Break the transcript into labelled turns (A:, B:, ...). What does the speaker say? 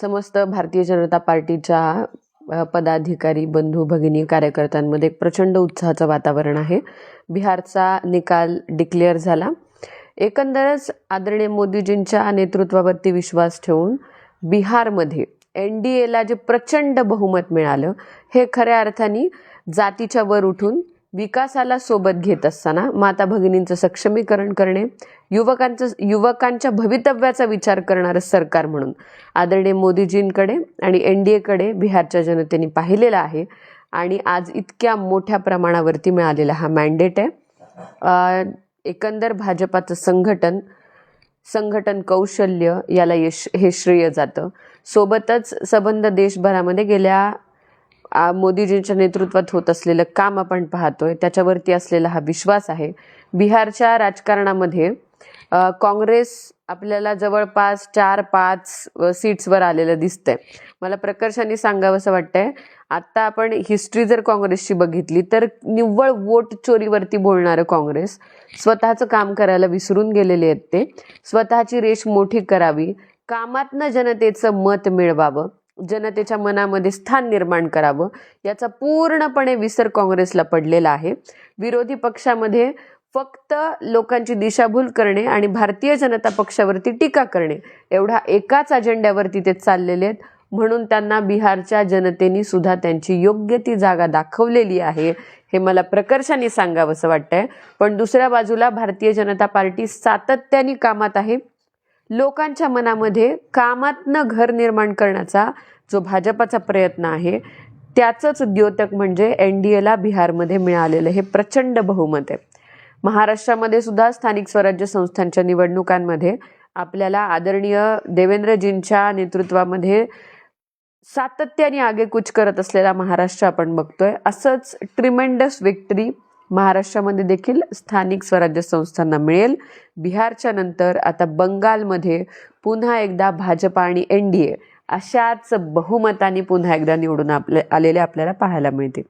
A: समस्त भारतीय जनता पार्टीच्या पदाधिकारी बंधू भगिनी कार्यकर्त्यांमध्ये एक प्रचंड उत्साहाचं वातावरण आहे. बिहारचा निकाल डिक्लेअर झाला. एकंदरच आदरणीय मोदीजींच्या नेतृत्वावरती विश्वास ठेवून बिहारमध्ये एन डी एला जे प्रचंड बहुमत मिळालं हे खऱ्या अर्थाने जातीच्या वर उठून विकासाला सोबत घेत असताना माता भगिनींचं सक्षमीकरण करणे युवकांचं युवकांच्या भवितव्याचा विचार करणारं सरकार म्हणून आदरणीय मोदीजींकडे आणि एन डी एकडे बिहारच्या जनतेने पाहिलेलं आहे. आणि आज इतक्या मोठ्या प्रमाणावरती मिळालेला हा मॅन्डेट आहे. एकंदर भाजपाचं संघटन संघटन कौशल्य याला यश हे श्रेय जातं. सोबतच सबंध देशभरामध्ये गेल्या मोदीजींच्या नेतृत्वात होत असलेलं काम आपण पाहतोय त्याच्यावरती असलेला हा विश्वास आहे. बिहारच्या राजकारणामध्ये काँग्रेस आपल्याला जवळपास चार पाच सीट्सवर आलेलं दिसतंय. मला प्रकर्षाने सांगावंसं वाटतंय आत्ता आपण हिस्ट्री जर काँग्रेसची बघितली तर निव्वळ वोट चोरीवरती बोलणारं काँग्रेस स्वतःचं काम करायला विसरून गेलेले आहेत ते. स्वतःची रेष मोठी करावी कामातनं जनतेचं मत मिळवावं जनतेच्या मनामध्ये स्थान निर्माण करावं याचा पूर्णपणे विसर काँग्रेसला पडलेला आहे. विरोधी पक्षामध्ये फक्त लोकांची दिशाभूल करणे आणि भारतीय जनता पक्षावरती टीका करणे एवढा एकाच अजेंड्यावरती ते चाललेले आहेत. म्हणून त्यांना बिहारच्या जनतेने सुद्धा त्यांची योग्य ती जागा दाखवलेली आहे हे मला प्रकर्षाने सांगावंसं वाटतंय. पण दुसऱ्या बाजूला भारतीय जनता पार्टी सातत्याने कामात आहे. लोकांच्या मनामध्ये कामातनं घर निर्माण करण्याचा जो भाजपाचा प्रयत्न आहे त्याचंच द्योतक म्हणजे एन डी एला बिहारमध्ये मिळालेलं हे प्रचंड बहुमत आहे. महाराष्ट्रामध्ये सुद्धा स्थानिक स्वराज्य संस्थांच्या निवडणुकांमध्ये आपल्याला आदरणीय देवेंद्रजींच्या नेतृत्वामध्ये सातत्याने आगेकूच करत असलेला महाराष्ट्र आपण बघतोय. असंच ट्रिमेंडस विक्ट्री महाराष्ट्रामध्ये देखील स्थानिक स्वराज्य संस्थांना मिळेल. बिहारच्या नंतर आता बंगालमध्ये पुन्हा एकदा भाजपा आणि एन डी ए अशाच बहुमताने पुन्हा एकदा निवडून आपले आलेले आपल्याला पाहायला मिळतील.